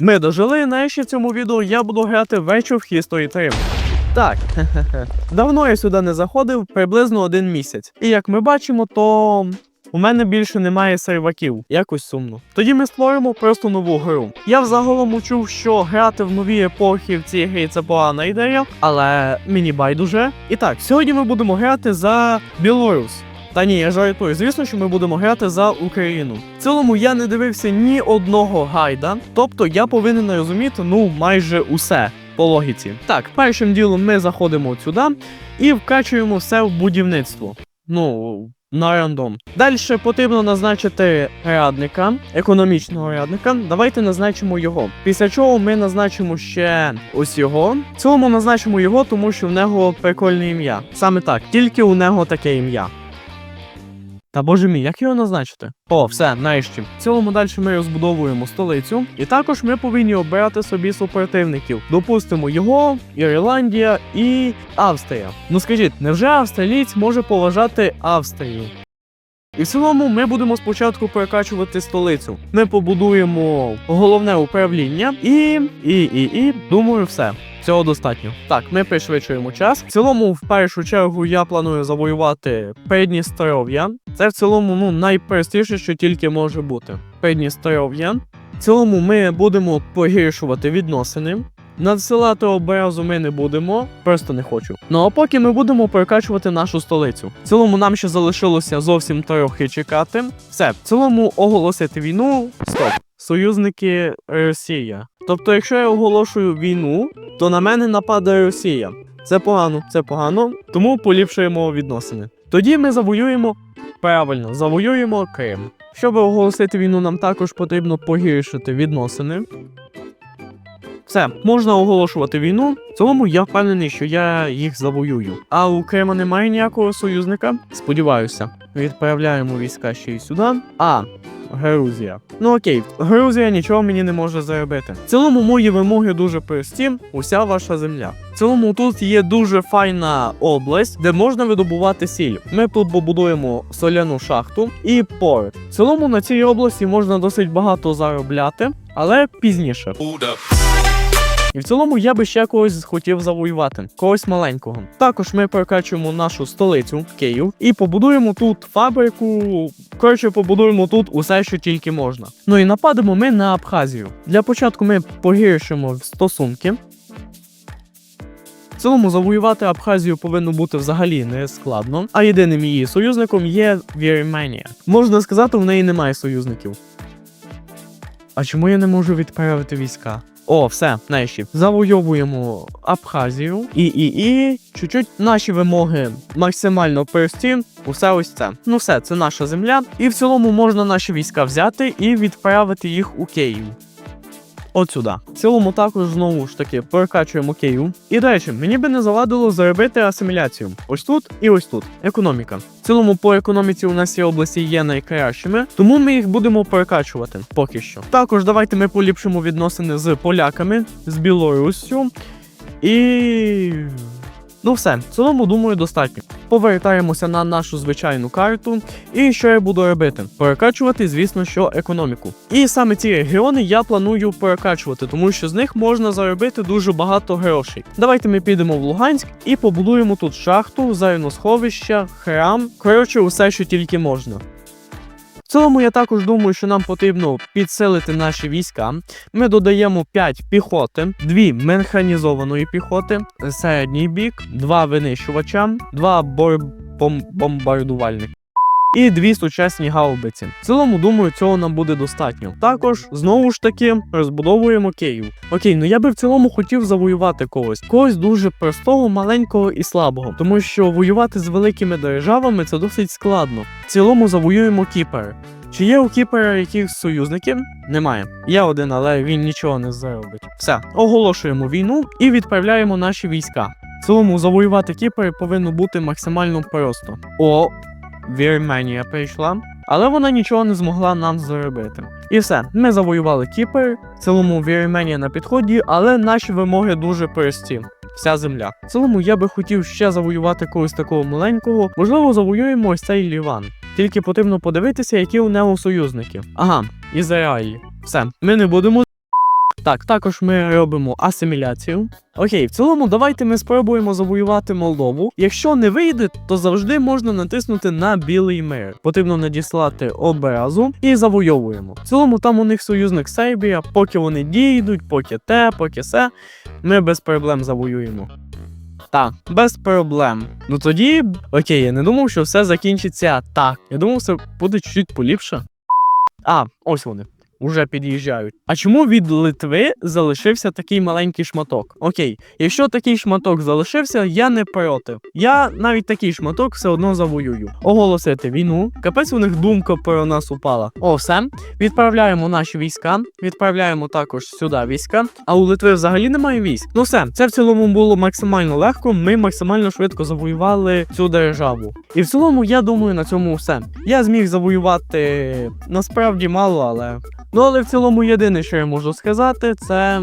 Ми дожили, нарешті в цьому відео я буду грати вечір в History 3. Так, давно я сюди не заходив, приблизно один місяць. І як ми бачимо, то у мене більше немає серваків, якось сумно. Тоді ми створимо просто нову гру. Я взагалом чув, що грати в нові епохи в цій грі це погана ідея, але мені байдуже. І так, сьогодні ми будемо грати за Білорусь. Та ні, я жартую. Звісно, що ми будемо грати за Україну. В цілому я не дивився ні одного гайда, тобто я повинен розуміти ну майже усе по логіці. Так, першим ділом ми заходимо сюди і вкачуємо все в будівництво. Ну. На рандом. Далі потрібно назначити радника, економічного радника. Давайте назначимо його. Після чого ми назначимо ще ось його. В цілому назначимо його, тому що в нього прикольне ім'я. Саме так, тільки у нього таке ім'я. Та боже мій, як його назначити? О, все, нарешті. В цілому далі ми розбудовуємо столицю, і також ми повинні обирати собі супротивників. Допустимо його, Ірландія і Австрія. Ну скажіть, невже австралієць може поважати Австрію? І в цілому ми будемо спочатку перекачувати столицю. Ми побудуємо головне управління і, і, і, і думаю, все. Цього достатньо. Так, ми пришвидшуємо час. В цілому, в першу чергу, я планую завоювати Придністров'я. Це в цілому ну, найпростіше, що тільки може бути. Придністров'я. В цілому ми будемо погіршувати відносини. Надсилати образу ми не будемо, просто не хочу. Ну а поки ми будемо перекачувати нашу столицю. В цілому нам ще залишилося зовсім трохи чекати. Все, в цілому оголосити війну. Стоп. Союзники Росія. Тобто, якщо я оголошую війну, то на мене нападе Росія. Це погано, це погано, тому поліпшуємо відносини. Тоді ми завоюємо правильно, завоюємо Крим. Щоб оголосити війну, нам також потрібно погіршити відносини. Все, можна оголошувати війну. В цілому я впевнений, що я їх завоюю. А у Крима немає ніякого союзника. Сподіваюся. Відправляємо війська ще й сюди. А. Грузія. Ну окей, Грузія нічого мені не може заробити. В цілому мої вимоги дуже прості. Уся ваша земля. В цілому тут є дуже файна область, де можна видобувати сіль. Ми тут побудуємо соляну шахту і порт. В цілому на цій області можна досить багато заробляти, але пізніше. І в цілому я би ще когось хотів завоювати, когось маленького. Також ми прокачуємо нашу столицю Київ і побудуємо тут фабрику. Коротше, побудуємо тут усе, що тільки можна. Ну і нападемо ми на Абхазію. Для початку ми погіршимо стосунки. В цілому завоювати Абхазію повинно бути взагалі не складно, а єдиним її союзником є Вірменія. Можна сказати, в неї немає союзників. А чому я не можу відправити війська? О, все, нарешті. Завойовуємо Абхазію і і і чуть-чуть наші вимоги максимально прості. Усе ось це. Ну все, це наша земля. І в цілому можна наші війська взяти і відправити їх у Київ. От сюди. В цілому також знову ж таки перекачуємо Київ. І до речі, мені би не завадило заробити асиміляцію. Ось тут і ось тут. Економіка. В цілому по економіці у нас ці області є найкращими, тому ми їх будемо перекачувати поки що. Також давайте ми поліпшимо відносини з поляками, з Білоруссю. І. Ну все, в цілому, думаю, достатньо. Повертаємося на нашу звичайну карту. І що я буду робити? Перекачувати, звісно, що економіку. І саме ці регіони я планую перекачувати, тому що з них можна заробити дуже багато грошей. Давайте ми підемо в Луганськ і побудуємо тут шахту, зайносховище, храм. Коротше, усе, що тільки можна. В цілому я також думаю, що нам потрібно підсилити наші війська. Ми додаємо 5 піхоти, 2 механізованої піхоти, середній бік, 2 винищувача, 2 бор... І дві сучасні гаубиці. В цілому, думаю, цього нам буде достатньо. Також, знову ж таки, розбудовуємо Київ. Окей, ну я би в цілому хотів завоювати когось. Когось дуже простого, маленького і слабого. Тому що воювати з великими державами це досить складно. В цілому завоюємо Кіпер. Чи є у Кіпера якихось союзників? Немає. Є один, але він нічого не заробить. Все, оголошуємо війну і відправляємо наші війська. В цілому завоювати Кіпер повинно бути максимально просто. О, Вірменія прийшла, але вона нічого не змогла нам заробити. І все, ми завоювали Кіпер, цілому Вірменія на підході, але наші вимоги дуже прості. Вся земля. В цілому я би хотів ще завоювати когось такого маленького. Можливо, завоюємо ось цей Ліван. Тільки потрібно подивитися, які у нього союзники. Ага, Ізраїль. Все, ми не будемо Так, також ми робимо асиміляцію. Окей, в цілому, давайте ми спробуємо завоювати Молдову. Якщо не вийде, то завжди можна натиснути на білий мир. Потрібно надіслати образу і завойовуємо. В цілому там у них союзник Сербія, поки вони дійдуть, поки те, поки се, ми без проблем завоюємо. Так, без проблем. Ну тоді, окей, я не думав, що все закінчиться так. Я думав, все буде чуть поліпше. А, ось вони. Уже під'їжджають. А чому від Литви залишився такий маленький шматок? Окей, якщо такий шматок залишився, я не проти. Я навіть такий шматок все одно завоюю. Оголосити війну. Капець у них думка про нас упала. О, все. Відправляємо наші війська, відправляємо також сюди війська. А у Литви взагалі немає військ. Ну все, це в цілому було максимально легко. Ми максимально швидко завоювали цю державу. І в цілому, я думаю, на цьому все. Я зміг завоювати насправді мало, але. Ну, але в цілому єдине, що я можу сказати, це